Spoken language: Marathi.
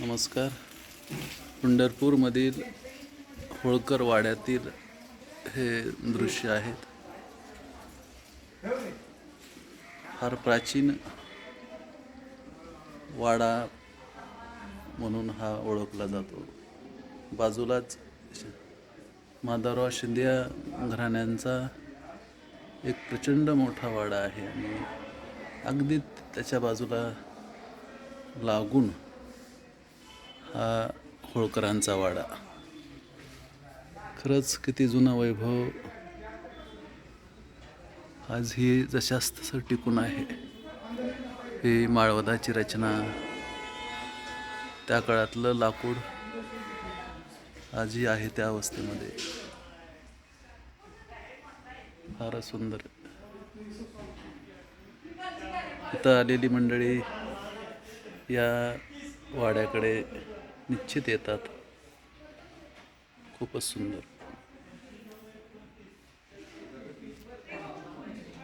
नमस्कार. पंढरपूरमधील होळकर वाड्यातील हे दृश्य आहेत. फार प्राचीन वाडा म्हणून हा ओळखला जातो. बाजूलाच माधवराव शिंदे घराण्यांचा एक प्रचंड मोठा वाडा आहे आणि अगदी त्याच्या बाजूला लागून हा होळकरांचा वाडा. खरंच किती जुना वैभव. आजही जशास तसं टिकून आहे. ही माळवदाची रचना. त्या काळातलं लाकूड आजही आहे त्या अवस्थेमध्ये. फारच सुंदर. इथं आलेली मंडळी या वाड्याकडे निश्चित येतात. खूपच सुंदर.